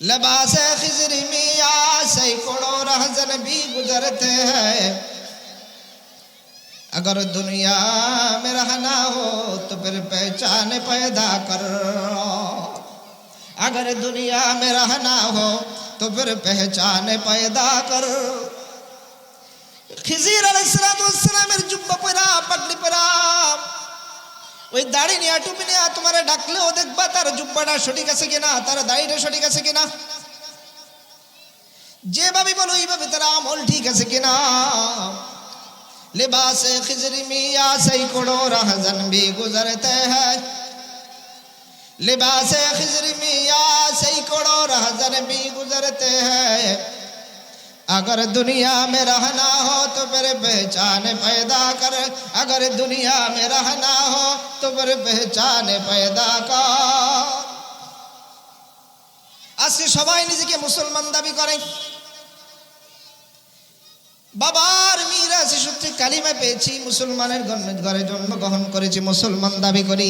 لباس خزر میاں سینکڑوں رہزن بھی گزرتے ہیں۔ اگر دنیا میں رہنا ہو تو پھر پہچان پیدا کر۔ اگر دنیا میں رہنا ہو تو پھر پہچان پیدا کر۔ خزیر علیہ السلام السلام جب پرا پگڑ پرا میا کوڑ گیا سی کڑو رہزن بھی گزرتے ہیں अगर दुनिया में रहना हो तो फिर पहचान पैदा कर अगर दुनिया में रहना हो तो फिर पहचान पैदा कर আজকে সবাই নিজেকে মুসলমান দাবি করে বাবার মিরা শিশুত্বে কালিমা পেয়েছি মুসলমানের গণ- ঘরে জন্মগ্রহণ করেছি মুসলমান দাবি করি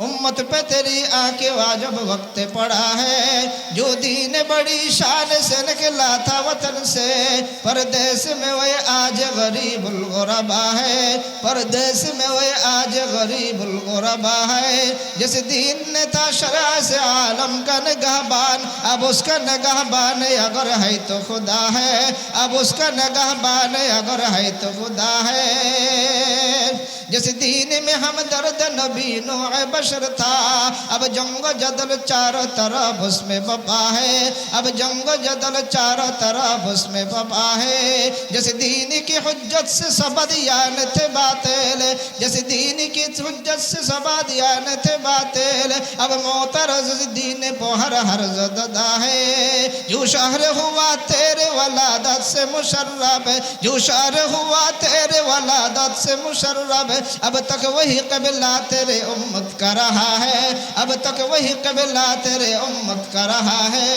امت پہ تیری آنکھ واجب وقت پڑا ہے۔ جو دین بڑی شان سے نکلا تھا وطن سے، پردیس میں وہ آج غریب الغربہ ہے۔ پردیس میں وہ آج غریب الغربہ ہے۔ جس دین نے تھا شرع سے عالم کا نگہبان اب اس کا نگہبان اگر ہے تو خدا ہے۔ اب اس کا نگہبان اگر ہے تو خدا ہے۔ جس دین میں ہم درد نبی نوع بشر محشر تھا اب جنگ جدل چار طرف اس میں بپا ہے اب جنگ جدل چار طرف اس میں بپا ہے جس دین کی حجت سے سبد یان تھے باطل جس دین کی حجت سے سبد یان تھے باطل اب موترز دین پو ہر ہر زدہ ہے جو شہر ہوا تیرے ولادت سے مشرب جو شہر ہوا تیرے ولادت سے مشرب اب تک وہی قبلہ تیرے امت کر रहा है अब तक वही कबिला तेरे उम्मत का रहा है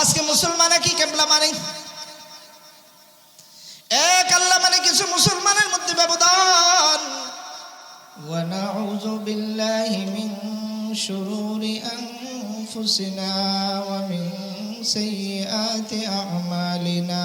আজকে মুসলমানে কি কেবলা মানে এক আল্লাহ মানে কিছু মুসলমানের মধ্যে ব্যবধান ونعوذ بالله من شرور أنفسنا ومن سيئات أعمالنا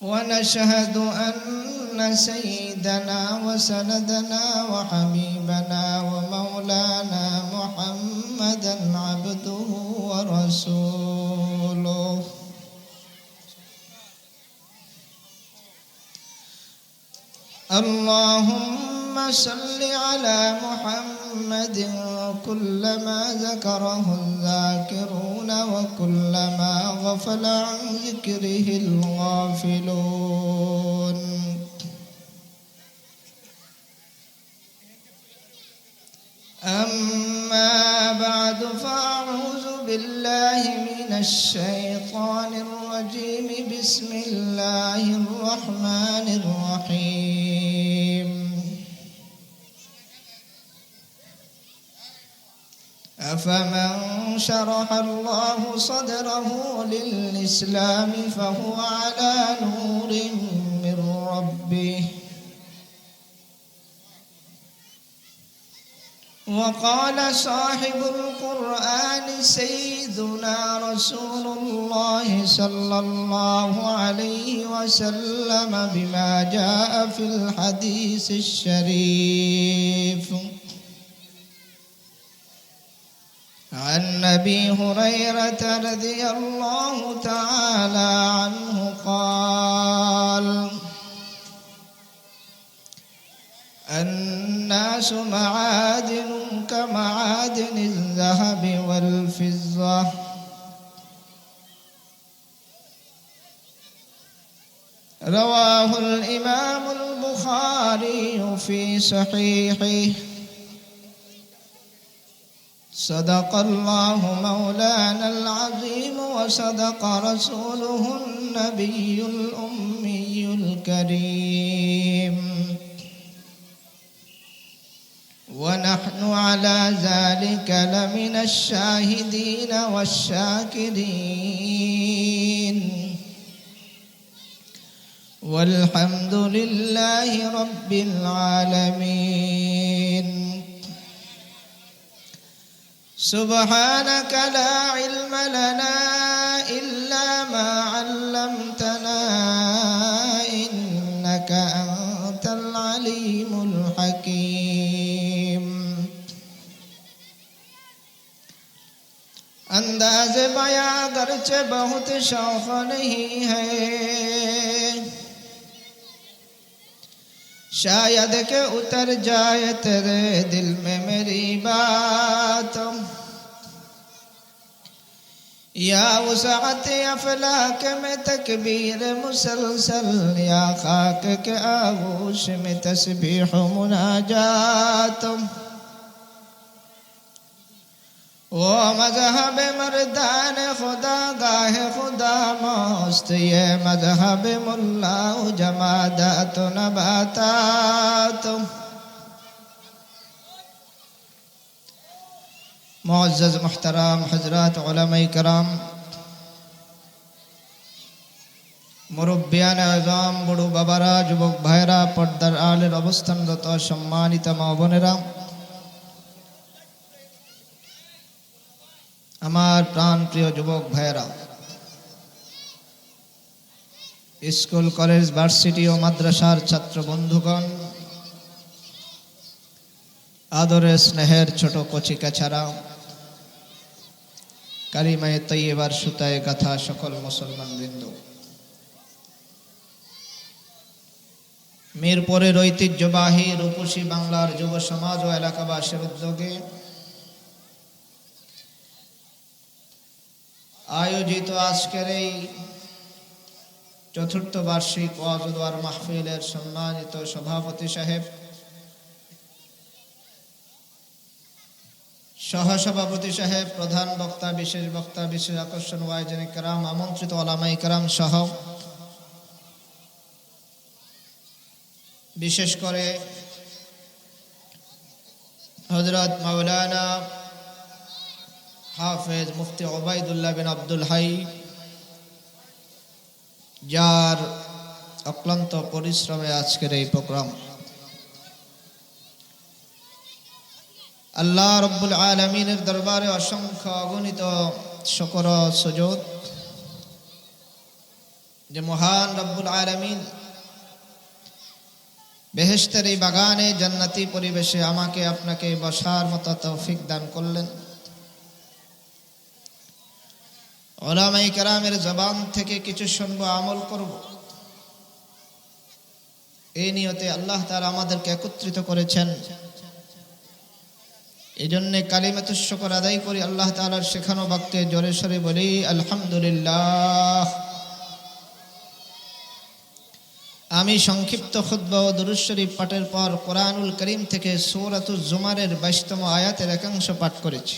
ونشهد أن سيدنا وسندنا وحبيبنا ومولانا محمدا عبده ورسوله. اللهم صل على محمد كلما ذكره الذاكرون وكلما غفل عن ذكره الغافلون. أما بعد فأعوذ بالله من الشيطان الرجيم. بسم الله الرحمن الرحيم. أفمن شرح الله صدره للإسلام فهو على نور من ربه. وقال صاحب القرآن سيدنا رسول الله صلى الله عليه وسلم بما جاء في الحديث الشريف. عن أبي هريرة رضي الله تعالى عنه قال الناس معادن كمعادن الذهب والفضة. رواه الإمام البخاري في صحيحه. صدق الله مولانا العظيم وصدق رسوله النبي الأمي الكريم. ونحن على ذلك لمن الشاهدين والشاكرين. والحمد لله رب العالمين. سبحانك لا علم لنا إلا ما علمتنا إنك أنت العليم الحكيم. أنداز بیا گرچہ بہت شوق نہیں ہے. شاید کہ اتر جائے تیرے دل میں میری بات. یا وسعت افلاک میں تکبیر مسلسل یا خاک کے آغوش میں تسبیح مناجات وہ مذہب مردان خدا گاہ خدا موست یہ مذہب ملا جمادات نباتات معزز محترم حضرات علماء کرام মুরব্বিয়ান আজম বড়ু বাবারা, যুবক ভাইরা পর্দার আলের অবস্থানগত সম্মানিত মা বোনেরা, আমার প্রাণ প্রিয় যুবক ভাইরা স্কুল, কলেজ, ভার্সিটি ও মাদ্রাসার ছাত্র বন্ধুগণ আদরে স্নেহের ছোট কচিকা ছাড়া কালিমায় তৈবার সুতায় গাথা সকল মুসলমান বৃন্দ। মিরপুরের ঐতিহ্যবাহী রূপসী বাংলার যুব সমাজ ও এলাকাবাসীর উদ্যোগে আয়োজিত আজকের এই চতুর্থ বার্ষিক ওয়াজুদার মাহফিলের সম্মানিত সভাপতি সাহেব সহসভাপতি সাহেব, প্রধান বক্তা, বিশেষ বক্তা, বিশেষ আকর্ষণ ওয়াইজেন কারাম, আমন্ত্রিত আলামাই কারাম সহ বিশেষ করে হজরত মাওলানা হাফেজ মুফতি ওবায়দুল্লাহ বিন আব্দুল হাই যার অক্লান্ত পরিশ্রমে আজকের এই প্রোগ্রাম। আল্লাহ রব্বুল আলমিনের দরবারে অসংখ্য অগণিত শকর সুযোগ। যে মহান রব্বুল আলমিন বেহেস্তের এই বাগানে জান্নাতি পরিবেশে আমাকে, আপনাকে বসার মতো তৌফিক দান করলেন। ওলামাই কারামের জবান থেকে কিছু শুনব, আমল করব। এই নিয়তে আল্লাহ তার আমাদেরকে একত্রিত করেছেন। এই জন্যে কালিমাত শকর আদায় করি, আল্লাহ তালার শেখানো বাক্যে জোরে সরে বলি, আলহামদুলিল্লাহ। আমি সংক্ষিপ্ত খুদ্ ও দুরুশরীফ পাঠের পর কোরআনুল করিম থেকে সৌরাতুল জুমারের বাইশতম আয়াতের একাংশ পাঠ করেছি।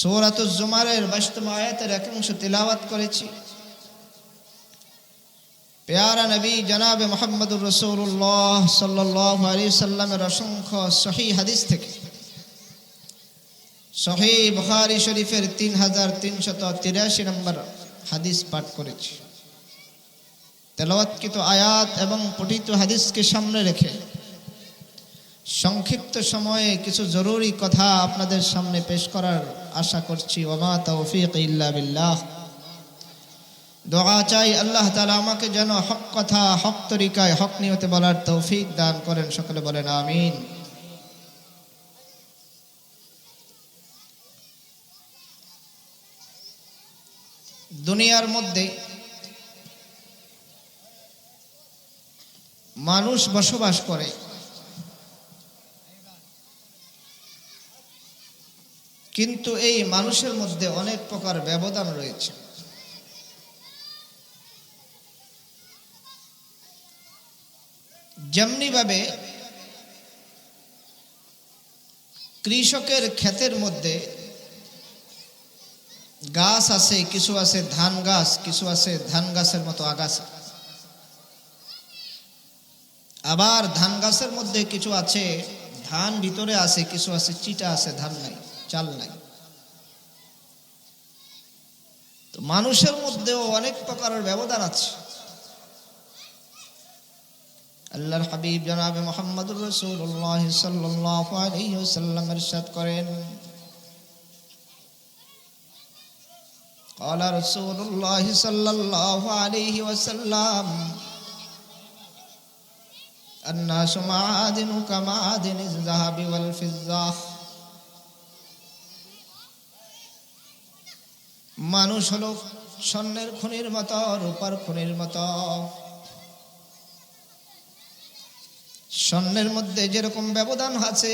সৌরাতুল জুমারের বাইশতম আয়াতের একাংশ তিলাওয়াত করেছি। পেয়ারা নবী জনাবে মোহাম্মদুর রসুল্লাহ সাল্লাহ আলী সাল্লামের অসংখ্য সহি হাদিস থেকে। সহি বুখারি শরীফের তিন হাজার তিনশত তিরাশি নম্বর হাদিস পাঠ করেছি। তেলাওয়াতকৃত আয়াত এবং পঠিত হাদিসকে সামনে রেখে সংক্ষিপ্ত সময়ে কিছু জরুরি কথা আপনাদের সামনে পেশ করার আশা করছি। ওমা তৌফিক ইল্লা বিল্লাহ। দোয়া চাই আল্লাহ তালা আমাকে যেন হক কথা, হক তরিকায়, হক নিয়তে বলার তৌফিক দান করেন। সকলে বলেন, আমিন। দুনিয়ার মধ্যে মানুষ বসবাস করে। কিন্তু এই মানুষের মধ্যে অনেক প্রকার ব্যবধান রয়েছে। যেমনিভাবে কৃষকের ক্ষেতের মধ্যে গাছ আছে, কিছু আছে ধান গাছ, কিছু আছে ধান গাছের মতো আগাছা। আবার ধান গাছের মধ্যে কিছু আছে, ধান ভিতরে আছে, কিছু আছে চিটা আছে, ধান নাই, চাল নাই। তো মানুষের মধ্যেও অনেক প্রকারের ব্যবধান আছে। আল্লাহর হাবিব জনাবে মোহাম্মদুর রসুল্লাহ সাল্লাহ আলহিহাল্লাম ইরশাদ করেন قال رسول الله صلى الله عليه وسلم الناس معادن كمعادن الذهب والفضة মানুষ হলো স্বর্ণের খনির মতো রূপার খনির মতো স্বর্ণের মধ্যে যেরকম ব্যবধান আছে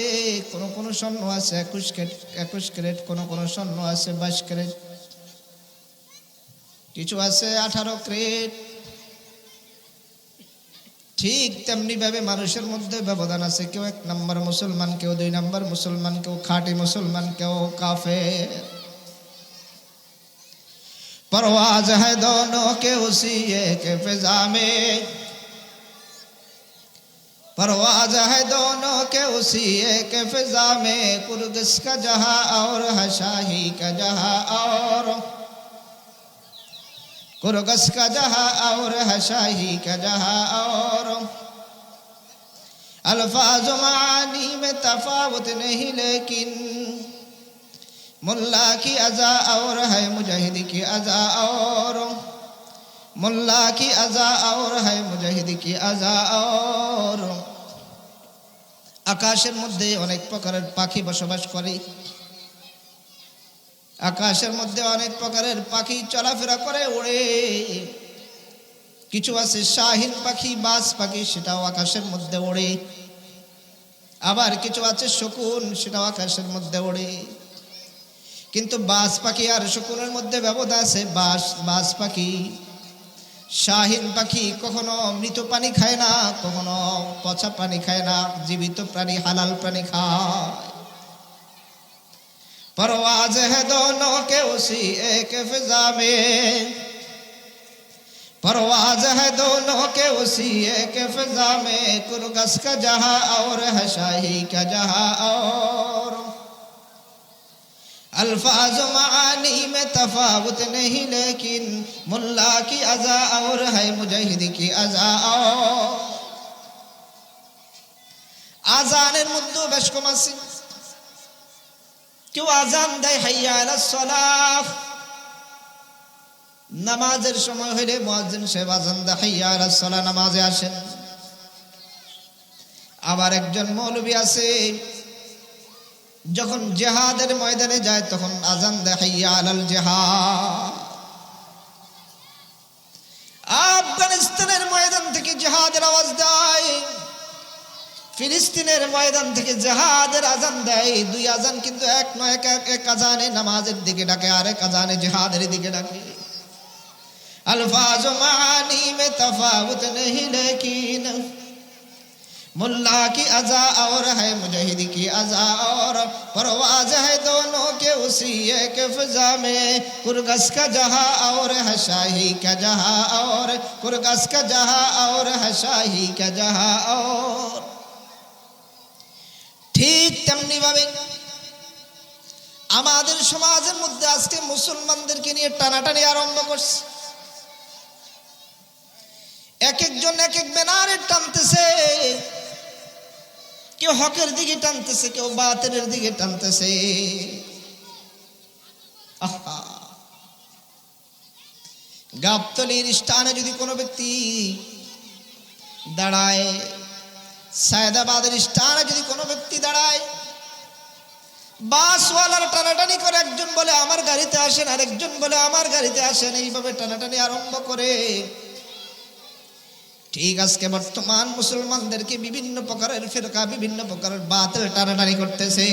কোন কোন স্বর্ণ আছে একুশ ক্যারেট একুশ ক্যারেট কোন কোন স্বর্ণ আছে বাইশ ক্যারেট কিছু আছে আঠারো ক্রেট ঠিক তেমনি ভাবে মানুষের মধ্যে ব্যবধান আছে কেউ এক নম্বর মুসলমান কেউ দুই নম্বর মুসলমান কেউ খাঁটি মুসলমান কেউ কাফে परवाज है दोनों के उसी एक फिजा में پرواز ہے دونوں کے اسی ایک فضا میں قردس کا جہاں اور ہشاہی کا جہاں اور۔ قرگس کا جہاں اور ہشاہی کا جہاں اور۔ الفاظ معانی میں تفاوت نہیں، لیکن ملا کی ازا اور ہے مجاہد کی ازا اور۔ মোল্লা কি আজা আওর, হায় মুজাহিদ কি আজা আওর। আকাশের মধ্যে অনেক প্রকারের পাখি বসবাস করে। আকাশের মধ্যে অনেক প্রকারের পাখি চলাফেরা করে ওড়ে কিছু আছে শাহিন পাখি বাস পাখি, সেটাও আকাশের মধ্যে ওড়ে। আবার কিছু আছে শকুন, সেটাও আকাশের মধ্যে ওড়ে। কিন্তু বাস পাখি আর শকুনের মধ্যে ব্যবধান আছে, বাস বাস পাখি। শাহীন পাখি কখনো মৃত পানি খায় না، কখনো পচা পানি খায় না، জীবিত প্রাণী، হালাল প্রাণী খায়। پرواز ہے دونوں کے اسی ایک فضا میں پرواز ہے دونوں کے اسی ایک فضا میں کرگس کا جہاں اور ہے شاہی کا جہاں اور الفاظ معانی میں تفاوت نہیں, لیکن ملا کی ازا اور ہے, مجاہد کی ازا আজানের মধ্যেও বেশ কম আছে কেউ আজান দেয় হাইয়া আলা নামাজের সময় হইলে মুয়াজ্জিন সাহেব আজান দেয় হাইয়া আলা নামাজে আসেন আবার একজন মৌলবী আছে যখন জেহাদের ময়দানে যায়, তখন আজান দেখাইয়া আলাল জেহাদ। আফগানিস্তানের ময়দান থেকে জেহাদের আওয়াজ দেয়, ফিলিস্তিনের ময়দান থেকে জেহাদের আজান দেয়। দুই আজান কিন্তু এক নয়, এক এক কাজানে নামাজের দিকে ডাকে, আরেক কাজানে জেহাদের দিকে ডাকে। আলফাজ মানি মে তফাউত নহি লেকিন मुल्ला की अजा और है मुजाहिद की अजा और परवाज है दोनों के उसी एक फिजा में कुरगस का जहा और है शाही का जहा और कुरगस का जहा और है शाही का जहा और ঠিক তেমনি ভাবে আমাদের সমাজের মধ্যে আজকে মুসলমানদেরকে নিয়ে টানাটানি আরম্ভ করছে এক একজন এক এক ব্যানারে টানতেছে কেউ হকের দিকে টানতেছে, কেউ বাতের দিকে টানতেছে। গাবতলির স্থানে যদি কোনো ব্যক্তি দাঁড়ায়, সায়দাবাদের স্থানে যদি কোনো ব্যক্তি দাঁড়ায়, বাসওয়ালার টানাটানি করে একজন বলে, আমার গাড়িতে আসেন আর একজন বলে, আমার গাড়িতে আসেন, এইভাবে টানাটানি আরম্ভ করে। ঠিক আজকে বর্তমান মুসলমানদেরকে বিভিন্ন প্রকারের ফেরকা বিভিন্ন প্রকারের বাতের টানাটানি করতেছে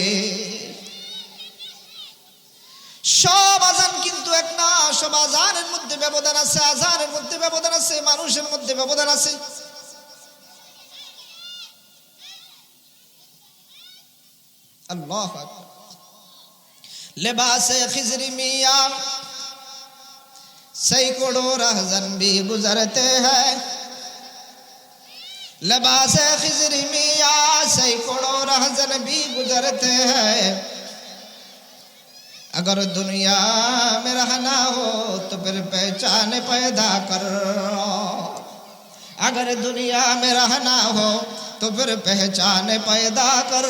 সব আজান কিন্তু এক না সব আজানের মধ্যে ব্যবধান আছে আজানের মধ্যে ব্যবধান আছে মানুষের মধ্যে ব্যবধান আছে আল্লাহ আকবার। लिबास खिजरी मियाँ सैकड़ों रहजन भी गुजरते हैं لباس خزر میاں سینکڑوں رہزن بھی گزرتے ہیں۔ اگر دنیا میں رہنا ہو تو پھر پہچان پیدا کر۔ اگر دنیا میں رہنا ہو تو پھر پہچان پیدا کر۔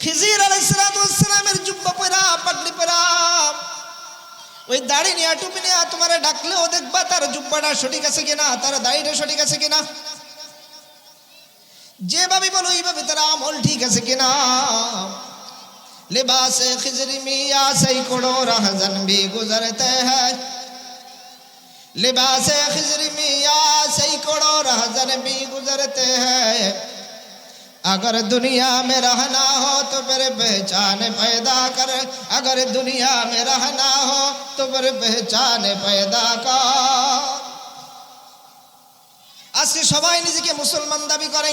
خزیر علیہ السلام السلام جب پرا پگڑ پرا ওই দাড়ি নিয়ে, টুপি নিয়ে, তোমারা ডাকলেও দেখবা তার জুব্বাটা সঠিক আছে কিনা, তার দাড়িটা সঠিক আছে কিনা। যেভাবে বলো, এইভাবে তার আমল ঠিক আছে কিনা। লিবাসে খিজরি মিয়া সেই কোড়ো রাহজন ভি গুজরতে হ্যায় লিবাসে খিজরি মিয়া সেই কোড়ো রহজন বি গুজরতে হ্যায় अगर दुनिया में रहना हो तो फिर पहचान पैदा कर अगर दुनिया में रहना हो तो फिर पहचान पैदा कर আজকে সবাই নিজেকে মুসলমান দাবি করে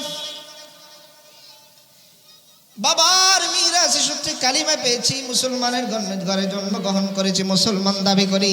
বাবার মিরাসি সূত্রে কালিমা পেয়েছি মুসলমানের গণ- ঘরে জন্মগ্রহণ করেছি মুসলমান দাবি করি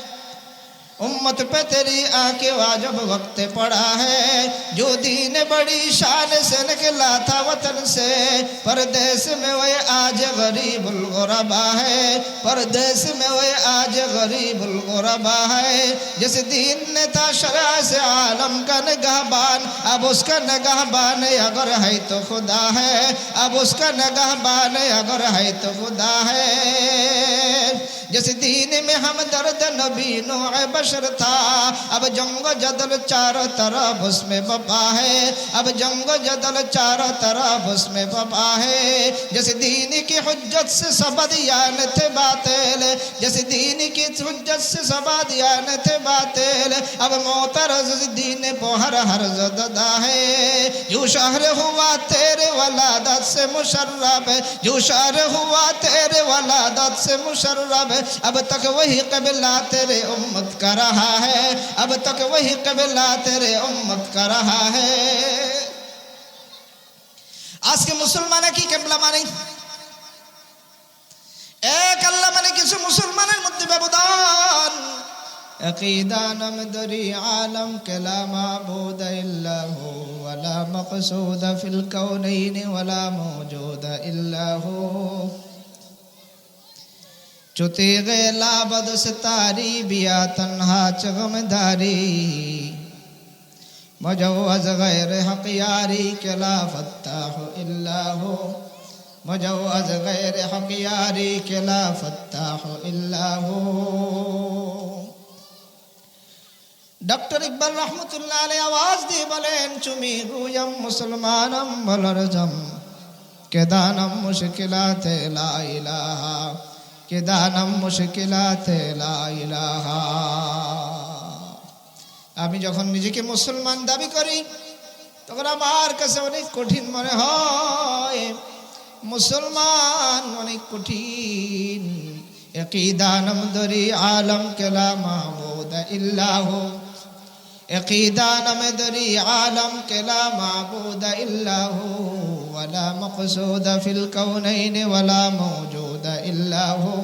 امت پہ تیری آنکھ واجب وقت پڑا ہے۔ جو دین بڑی شان سے نکلا تھا وطن سے، پردیس میں وہ آج غریب الغربہ ہے۔ پردیس میں وہ آج غریب الغربہ ہے۔ جس دین نے تھا شرع سے عالم کا نگہبان اب اس کا نگہبان اگر ہے تو خدا ہے۔ اب اس کا نگہبان اگر ہے تو خدا ہے۔ جس دین میں ہم درد نبی نوع بشر محشر تھا اب جنگ جدل چار طرف اس میں بپا ہے اب جنگ جدل چار طرف اس میں بپا ہے جس دین کی حجت سے سبد یان تھے باطل جس دین کی حجت سے سبد یان تھے باطل اب موترز دین پو ہر ہر زدہ ہے جو شہر ہوا تیرے ولادت سے مشرب جو شہر ہوا تیرے ولادت سے مشرب اب تک وہی قبلہ تیرے امت کر रहा है अब तक वही कबिला तेरे उम्मत का रहा है আজকে মুসলমানে কি কেবলা মানে এক আল্লাহ মানে কিছু মুসলমানের মধ্যে ব্যবধান عقيدة نمدري عالم كلا معبود إلا هو ولا مقصود في الكونين ولا موجود إلا هو چتے گئے لابد ستاری بیا تنہا چغم داری مجوز غیر حق یاری کلا فتاح الا ہو مجوز غیر حق یاری کلا فتاح الا ہو ডক্টর ইকবাল রহমতুল্লাহ আলী আওয়াজ দিয়ে বলেন চুমি গুয়ম মুসলমানম বলরজম কেদানম মুশকিলাতে লা ইলাহা আমি যখন নিজেকে মুসলমান দাবি করি, তখন আমার কাছে অনেক কঠিন মনে হয়। মুসলমান অনেক কঠিন। একই দানম দরি আলম কেলা মাহমুদ ইল্লাহ। একই দানম দরি আলম কেলা মাহমুদ ইল্লাহ। ওয়ালা মকসুদ ফিল কৌনাইন ওয়ালা মৌজুদ موجود إلا هو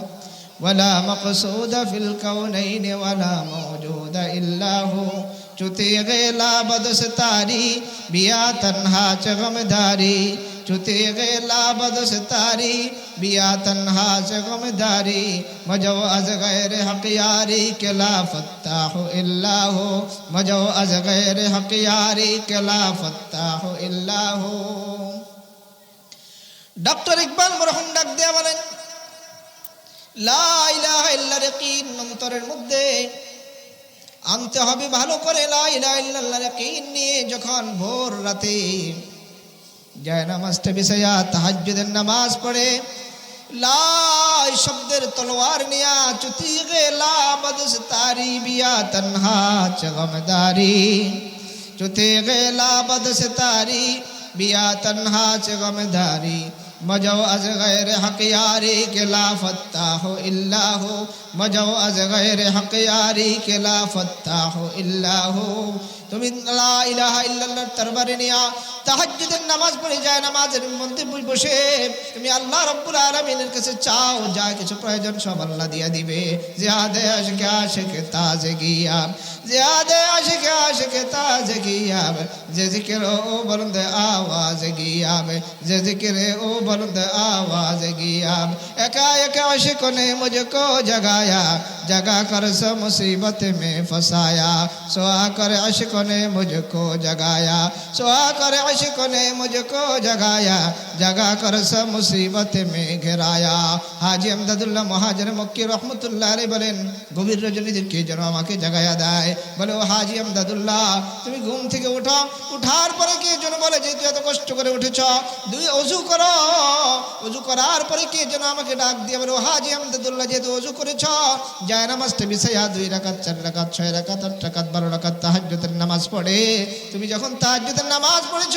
ولا مقصود في الكونين ولا موجود إلا هو چتے گئے لا بدستاری بیا تنہا چغمداری چتے گئے لا بدستاری بیا تنہا چغمداری مجو از غیر حقیاری کے لا فتاح الا ہو مجو از غیر حقیاری کے لا فتاح الا ہو ডক্টর ইকবাল মরহুম ডাক দেওয়া বলেন অন্তরের মধ্যে আনতে হবে ভালো করে লা ইলাহা ইল্লাল্লাহ ইয়াকিন নিয়ে যখন ভোর রাতে যায় নামাজটা বিছাইয়া তাহাজ্জুদের নামাজ পড়ে লা শব্দের তলোয়ার নিয়া চুতি গে বদস তারি বিয়া তনহা চগমদারি চুতি গে বদস তারি বিয়া তনহা চগমদারি مجو از غیر حق یاری کے لا فتح ہو اللہ ہو مجو از غیر حق یاری کے لا فتح ہو اللہ ہو তুমি لا الہ الا اللہ تربر نیا তাহাজ্জুদের নামাজ পড়ে যায়, নামাজের মধ্যে বসে। তুমি আল্লাহ রব্বুল আলমিনের কাছে চাও, যা কিছু প্রয়োজন সব আল্লাহ দিয়ে দিবে। যে আদে আসে কে আসে কে তাজে গিয়া যে আদে আসে কে আসে কে তাজে গিয়া যে জিকের ও বলন্দ আওয়াজ গিয়া যে জিকেরে ও বলন্দ আওয়াজ গিয়া একা একা আসে কোনে মুঝে কো जगाया जगा কর सब মে में फसाया করে कर কোনে ने কো जगाया सोहा করে आशिक ने मुझको जगाया जगा कर सब मुसीबत में घिराया হাজি আমদাদুল্লাহ মহাজন মক্কি রহমতুল্লাহ আলী বলেন গভীর রজনীদের কে যেন আমাকে জাগায়া দেয় বলে ও হাজি আমদাদুল্লাহ তুমি ঘুম থেকে উঠো উঠার পরে কে যেন বলে যে তুই এত কষ্ট করে উঠেছ দুই অজু করো অজু করার পরে কে যেন আমাকে ডাক দিয়ে বলে ও হাজি আমদাদুল্লাহ যেহেতু অজু করেছ যায় নামাজটা বিছাইয়া দুই রাকাত চার রাকাত ছয় রাকাত আট রাকাত বারো রাকাত তাহাজ্জুদের নামাজ পড়ে তুমি যখন তাহাজ্জুদের নামাজ পড়েছ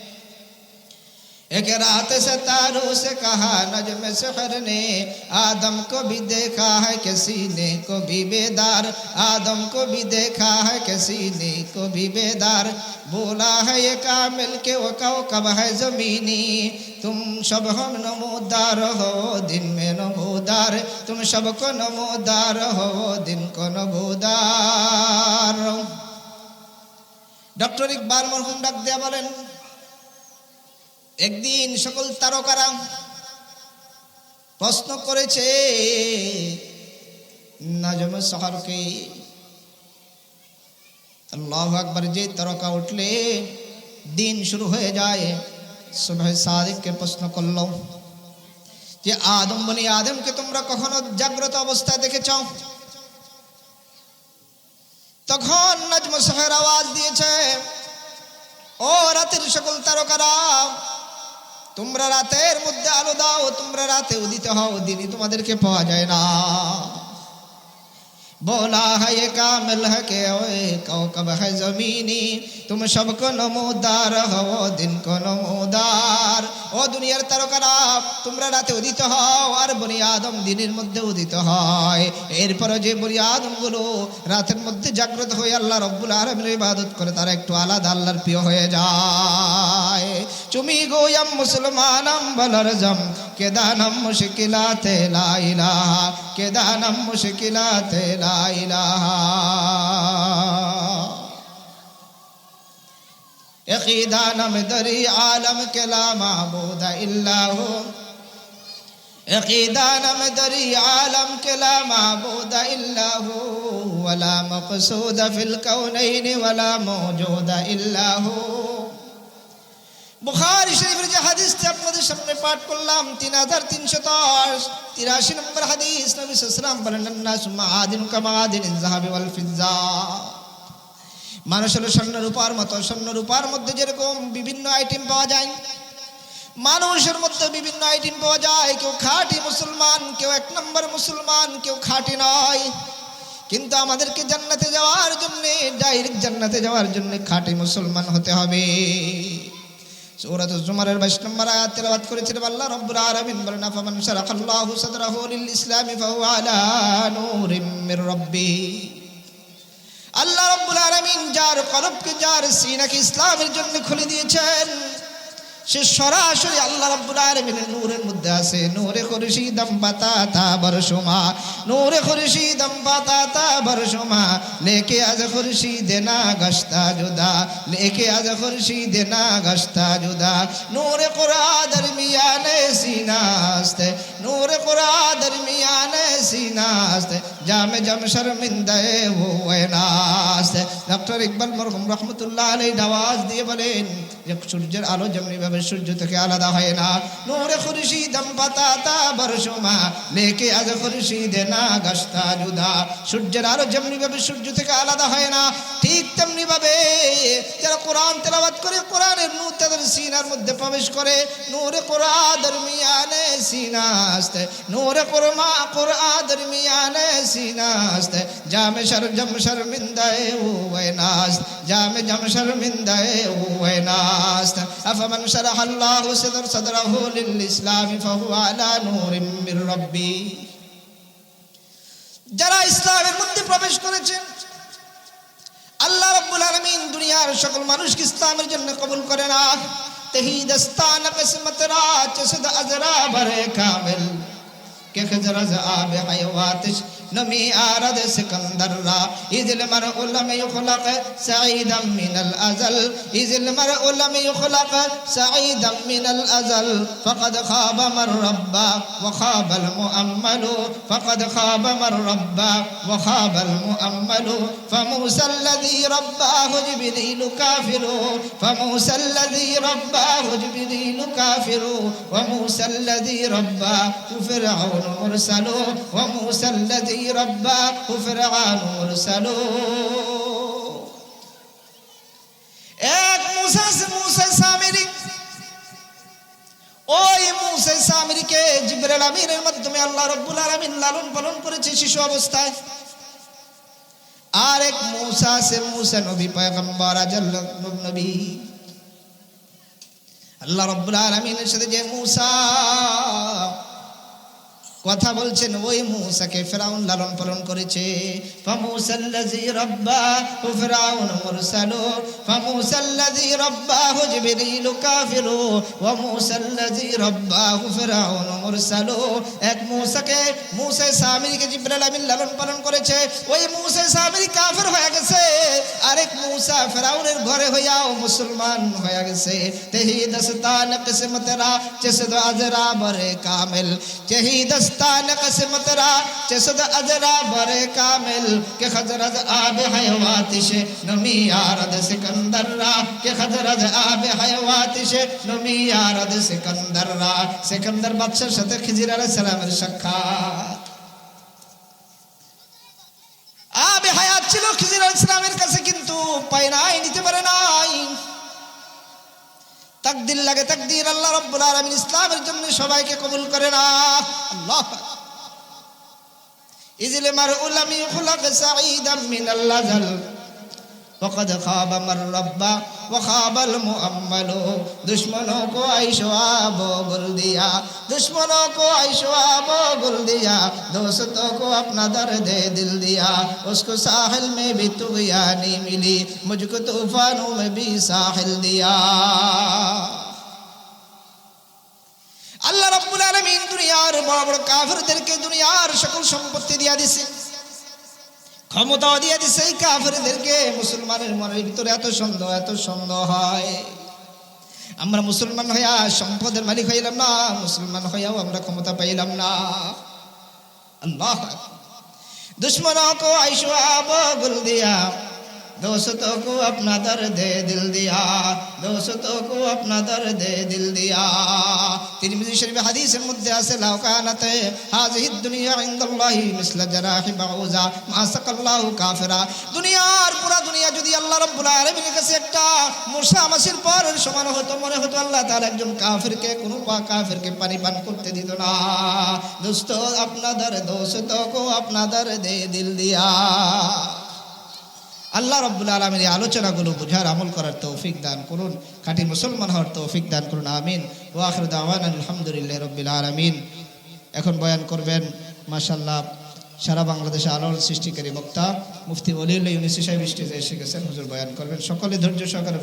एक रात सितारों से कहा नजम शहर ने आदम को भी देखा है किसी ने को भी बेदार आदम को भी देखा है किसी ने को भी बेदार बोला है ये कामिल के वो कब कब है जमीनी तुम सब हम नमोदार हो दिन में नमोदार तुम सबको नमोदार हो दिन को नमोदार ডক্টর ইকবাল মরহুম ডাক দেয়া বলেন একদিন সকল তারকারা প্রশ্ন করেছে, নাজম শহরকে আল্লাহ আকবর যে তারকা উঠলে দিন শুরু হয়ে যায়? সুবহ সাদিককে প্রশ্ন করল, যে আদম বনি আদমকে তোমরা কখনো জাগ্রত অবস্থায় দেখেছ? তখন নাজম সাহের আওয়াজ দিয়েছে, ও রাতের সকল তারকারা তোমরা রাতের মধ্যে আলো দাও তোমরা রাতে উদিত হও দিনই তোমাদেরকে পাওয়া যায় না। बोला है ये कामिल है के ओए कौकब है जमीनी तुम सबको नमोदार हो दिन को নমোদার ও দুনিয়ার তারকারা তোমরা রাতে উদিত হও আর বনি আদম দিনের মধ্যে উদিত হয় এরপরে যে বনি আদম গুলো রাতের মধ্যে জাগ্রত হয়ে আল্লাহ রব্বুল আলমের ইবাদত করে তারা একটু আলাদা আল্লাহর প্রিয় হয়ে যায় চুমি গোয়াম মুসলমানম বলর জম কেদানম মুশকিলাতে লা ইলাহা কেদানম মুশকিলাতে লা عقیدہ نم دری عالم کے لا معبود الا ہو عقیدہ نم دری عالم کے لا معبود الا ہو ولا مقصود فی الکونین ولا موجود الا ہو বুখারি শরীফের যে হাদিসটি আপনাদের সামনে পাঠ করলাম, তিন হাজার তিনশো দশ তিরাশি নম্বর হাদিস, নবী সালাম বলেন নাস মাআদিন কামাদিন জাহাবি ওয়াল ফিজ্জা মানুষ হলো স্বর্ণ রূপার মতো, স্বর্ণ রূপার মধ্যে যেরকম বিভিন্ন আইটেম পাওয়া যায়, মানুষের মধ্যে বিভিন্ন আইটেম পাওয়া যায়, কেউ খাঁটি মুসলমান, কেউ এক নম্বর মুসলমান, কেউ খাঁটি নয়। কিন্তু আমাদেরকে জান্নাতে যাওয়ার জন্য ডাইরেক্ট জান্নাতে যাওয়ার জন্য খাঁটি মুসলমান হতে হবে। সূরাত জুমারের 22 নম্বর আয়াত তেলাওয়াত করেছিলেন আল্লাহ রাব্বুল আলামিন বলেন, আফামান শারাহাল্লাহু সাদরাহু লিল ইসলাম ফাহুয়া আলা নূরিম মির রাব্বি। আল্লাহ রাব্বুল আলামিন যার কলবকে, যার সিনাকে ইসলামের জন্য খুলে দিয়েছেন সে সরাসরি আল্লাহ রাব্বুল আলামিনের নূরের মধ্যে আছে। নূরে খুরশি, দম পাতা, তা বরসুমা নূরে খুরশি, দম পাতা, তা বরসুমা লেকে আজ খুরশি, দেনা গস্তা জুদা। লেকে আজ খুরশি, দেনা গস্তা জুদা। নূরে কুরা দরমিয়ানে সিনাস্তে নূর নাস্তে, জামে জাম শরমিন্দে হুয়ে নাস্তে। ডক্টর ইকবাল মরহুম রহমতুল্লাহ আলী আওয়াজ দিয়ে বলেন যে, সূর্যের আলো যেমনিভাবে সূর্য থেকে আলাদা হয় না, নূরে খুরশি দম পাতা তা বরসুমা লেকে আজ খুরশি দে না গস্তা জুদা। সূর্যের আলো যেমনিভাবে সূর্য থেকে আলাদা হয় না, ঠিক তেমনি ভাবে যারা কোরআন তেলাবাত করে, কোরআনের নূর তাদের সিনার মধ্যে প্রবেশ করে। নূরে কোরআ দরমিয়ানে সিনা আসতে, নূরে কোরমা কোরআ সিনাস্ত জামে শর জম শর্মিন্দায়ে হুয়ে নাস্ত জামে জম শর্মিন্দায়ে হুয়ে নাস্ত আফমান শরহ আল্লাহু সদর সদরহু লিল ইসলাম ফাহুয়া আলা নূরিম মির রাব্বি যারা ইসলামের মধ্যে প্রবেশ করেছেন আল্লাহ রাব্বুল আলামিন দুনিয়ার সকল মানুষকে ইসলামের জন্য কবুল করে না। তেহি দস্তান কিসমত রা চসদ আজরা, ভরে কামিল। কে খজরজ আব হায়াতিশ نمي آرد سکندر را. إذ المرء لم يخلق سعيدا من الأزل. إذ المرء لم يخلق سعيدا من الأزل. فقد خاب من ربا وخاب المؤمل. فقد خاب من ربا وخاب المؤمل. فموسى الذي رباه جبريل كافر. فموسى الذي رباه جبريل كافر. وموسى الذي رباه فرعون مرسل. وموسى الذي رباه فرعون مرسل এক মুসা মুসা সামিরি ওই মুসা সামিরিকে জিবরাইল আমিনের মাধ্যমে আল্লাহ রাব্বুল আলামিন লালন পালন করেছে শিশু অবস্থায় আর এক মুসা সে মুসা নবী পয়গম্বর আজল নবী আল্লাহ রাব্বুল আলামিনের সাথে যে মুসা কথা বলছেন, ওই মূসাকে ফেরাউন লালন পালন করেছে। ফামুসাল্লাযী রাব্বাহু ফিরআউন মুরসালু। ফামুসাল্লাযী রাব্বাহু জিবরিল কাফিরু। ওয়া মূসাল্লাযী রাব্বাহু ফিরআউন মুরসালু। এক মূসাকে, মূসা সামিরীকে জিবরাইল আমিন লালন পালন করেছে। ওই মূসা সামিরী কাফির হয়ে গেছে। আরেক মূসা ফেরাউনের ঘরে হইয়াও মুসলমান হয়ে গেছে। তেহি দস্তান কিসমত রা চেসদ আজরা বরে কামিল। তেহি দস্তান কিসমত রা চেসদ আজরা বরে কামিল কে খজরজ আব হায়াতিশে নমি আরদ সিকন্দর রা কে খজরজ আব হায়াতিশে নমি আরদ সিকন্দর রা সিকন্দর বাদশার সাথে খিজির আলাইহিস সালামের সাক্ষাৎ আবে হায়াত ছিল খিজির আলাইহিস সালামের কাছে কিন্তু পায় নাই নিতে পারে নাই তাকদির লাগে তাকদির, আল্লাহ রব্বুল আলামিন ইসলামের জন্য সবাইকে কবুল করে না। আল্লাহ ইজলে মার উলামি খুলাক সাঈদাম মিনাল লাজাল। وقد خاب من ربا وخاب المؤمل دشمنوں کو عیشواب گل دیا دشمنوں کو عیشواب گل دیا دوستوں کو اپنا درد دل دیا اس کو ساحل میں بھی تغیانی ملی مجھ کو طوفانوں میں بھی ساحل دیا আল্লাহ রব্বুল আলমিন দুনিয়ার বড় বড় কাফেরদেরকে দুনিয়ার সকল সম্পত্তি দিয়া দিছে ক্ষমতাও দিয়ে দিছে এই কাফেরদেরকে। মুসলমানের মনের ভিতরে এত সন্দেহ এত সন্দেহ হয়। আমরা মুসলমান হইয়া সম্পদের মালিক হইলাম না, মুসলমান হইয়াও আমরা ক্ষমতা পাইলাম না। আল্লাহ দুশ্মন কো আইসো আব দিয়া दोस्तों को अपना दर्द दिल दिया दोस्तों को अपना दर्द दिल दिया তিরমিজি শরীফে হাদিসের মধ্যে আছে লাউ কানাত হাযিহি দুনিয়া ইনদাল্লাহি মিসলা জারাহি বাউজা মা সাকাল্লাহু কাফিরা দুনিয়ার পুরা দুনিয়া যদি আল্লাহ রাব্বুল আলামিনের কাছে একটা মশা মাছির পরের সমান হতো মনে হতো আল্লাহ তাআলা একজন কাফিরকে কোনো পা কাফিরকে পানি পান করতে দিত না দোস্ত আপনাদের দোস্ত কো আপনাদের দে দিল দিয়া আল্লাহ রব্বুল আলমীর এই আলোচনাগুলো বুঝার আমল করার তৌফিক দান করুন, খাঁটি মুসলমান হওয়ার তৌফিক দান করুন, আমিন। ও আখর দাওয়ান আলহামদুলিল্লাহ রব্বুল আলমিন। এখন বয়ান করবেন মাসাল্লাহ সারা বাংলাদেশে আলোর সৃষ্টিকারী বক্তা মুফতি অলিউল্লাহ ইউনিসি সাহেব স্টেজে এসে গেছেন। হুজুর বয়ান করবেন। সকলে ধৈর্য সহকারে